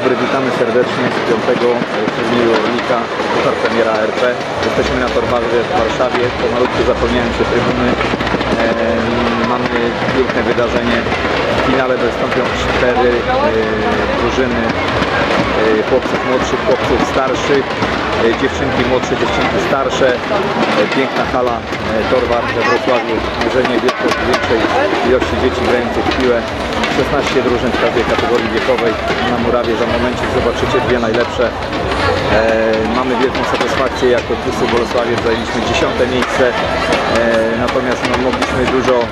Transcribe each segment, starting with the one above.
dobry, witamy serdecznie z piątego turnieju Orlika, Puchar Premiera RP. Jesteśmy na Torwarze w Warszawie, pomalutku zapełniają się trybuny. Em, Mamy piękne wydarzenie. W finale wystąpią cztery e, drużyny e, chłopców młodszych, chłopców starszych, e, dziewczynki młodsze, dziewczynki starsze. E, Piękna hala e, Torwar we Wrocławiu, mierzenie większej ilości dzieci grających w piłę. 16 drużyn w każdej kategorii wiekowej. Na murawie za momencik zobaczycie dwie najlepsze. E, mamy wielką satysfakcję, jako TUSy Bolesławiec zajęliśmy 10 miejsce, e, natomiast no, mogliśmy dużo e,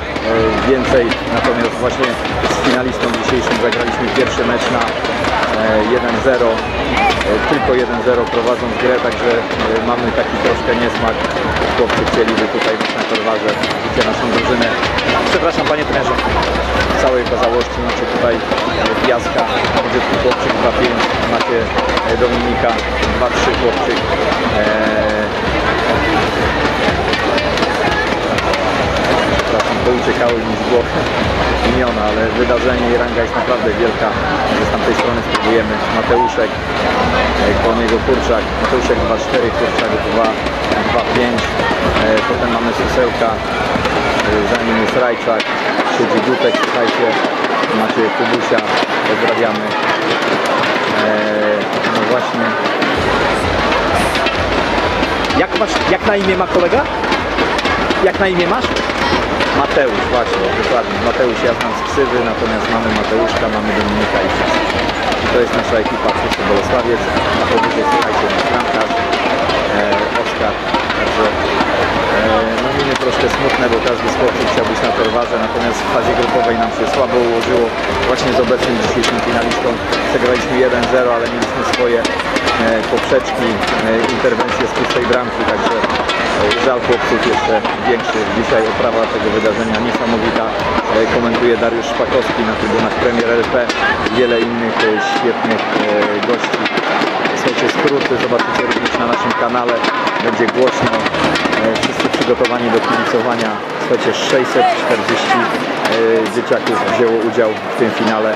więcej, natomiast właśnie z finalistą dzisiejszym zagraliśmy pierwszy mecz na e, 1-0, e, tylko 1-0 prowadząc grę, także e, mamy taki troszkę niesmak. Chłopcy chcieliby tutaj być na Torwarze, widzicie naszą drużynę. Przepraszam panie trenerze, całej okazałości macie tutaj e, Piaska, młodziutki chłopczyk 2-5, macie e, Dominika 2-3 chłopczyk. E, przepraszam, pouciekały mi z głowy imiona, ale wydarzenie i ranga jest naprawdę wielka. Z tamtej strony spróbujemy. Mateuszek, e, koło niego Kurczak, Mateuszek 2-4, Kurczak 2-5, potem mamy Susełka, e, za nim jest Rajczak, siedzi Gutek, słuchajcie, macie Kubusia, pozdrawiamy. E, no właśnie. Jak, masz, jak na imię ma kolega? Jak na imię masz? Mateusz, właśnie, dokładnie. Mateusz, ja znam z ksywy, natomiast mamy Mateuszka, mamy Dominika i. I to jest nasza ekipa Wszyscy Bolesławiec. Na powyżej słuchajcie, nasz bramkarz, e, Oskar. Także e, no minie troszkę smutne, bo każdy chłopców chciał być na torwarze, natomiast w fazie grupowej nam się słabo ułożyło. Właśnie z obecnym dzisiejszym finalistą przegraliśmy 1-0, ale mieliśmy swoje e, poprzeczki, e, interwencje z pustej bramki, także żal chłopców jeszcze większy. Dzisiaj oprawa tego wydarzenia niesamowita. E, Komentuje Dariusz Szpakowski na trybunach Premier LP. Wiele innych e, świetnych e, gości. Słuchajcie, skróty zobaczycie również na naszym kanale. Będzie głośno. Wszyscy przygotowani do kibicowania. Słuchajcie, 640 e, dzieciaków wzięło udział w tym finale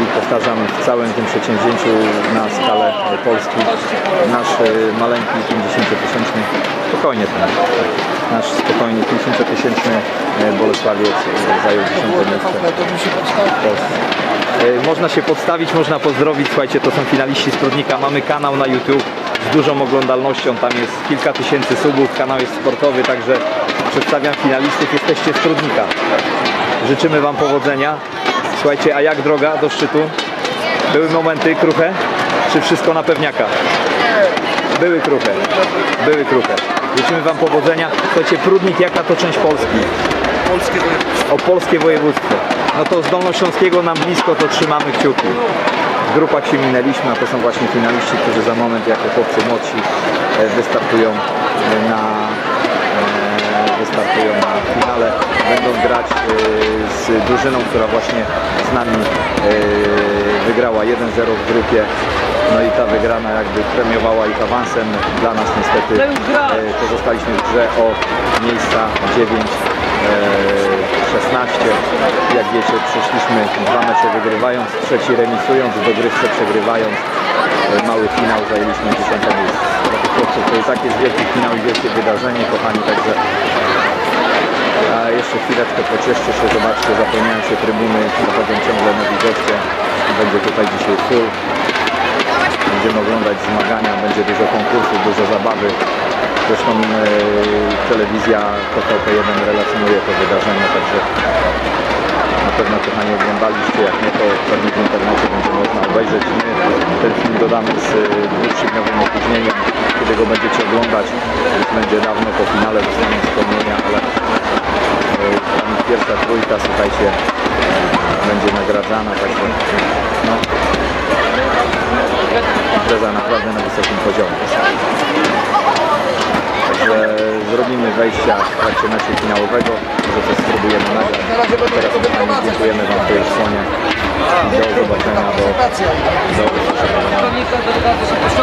i powtarzam w całym tym przedsięwzięciu na skalę Polski nasz e, maleńki 50-tysięczny, spokojnie ten, nasz spokojnie 50-tysięczny e, Bolesławiec e, zajął 10 miejsce w Polsce. Można się podstawić, można pozdrowić, słuchajcie, to są finaliści z Trudnika, mamy kanał na YouTube z dużą oglądalnością, tam jest kilka tysięcy subów, kanał jest sportowy, także przedstawiam finalistów, jesteście z Trudnika. Życzymy Wam powodzenia. Słuchajcie, a jak droga do szczytu? Były momenty kruche? Czy wszystko na pewniaka? Były kruche. Były kruche. Życzymy Wam powodzenia. Słuchajcie, Prudnik, jaka to część Polski? Polskie województwo. O polskie województwo. No to z Dolnośląskiego nam blisko, to trzymamy kciuki. W grupach się minęliśmy, a to są właśnie finaliści, którzy za moment jako chłopcy młodsi e, wystartują e, na wystartują na finale. Będą grać e, z drużyną, która właśnie z nami e, wygrała 1-0 w grupie. No i ta wygrana jakby premiowała ich awansem. Dla nas niestety e, pozostaliśmy w grze o miejsca 9 e, 16. Jak wiecie, przyszliśmy dwa mecze wygrywając, trzeci remisując, w dogrywce przegrywając. Mały finał zajęliśmy 10 miejsce. To i tak jest wielki finał i wielkie wydarzenie, kochani, także a jeszcze chwileczkę pocieszcie się, zobaczcie, zapełniają się trybuny, dochodzą ciągle nowi goście. Będzie tutaj dzisiaj full. Będziemy oglądać zmagania, będzie dużo konkursów, dużo zabawy. Zresztą e, telewizja TVP1 relacjonuje to wydarzenie, także na pewno kochani oglądaliście, jak nie to pewnie w internecie będzie można obejrzeć. My ten film dodamy z e, dwutrzydniowym opóźnieniem, kiedy go będziecie oglądać. Już będzie dawno po finale, zostaną wspomnienia, ale e, tam pierwsza trójka, słuchajcie, będzie nagradzana, także no, impreza naprawdę na wysokim poziomie. Zrobimy wejścia w trakcie meczu finałowego, może coś spróbujemy nagrać. Teraz kochani, dziękujemy Wam tej słonie. Do zobaczenia, do, do usłyszenia.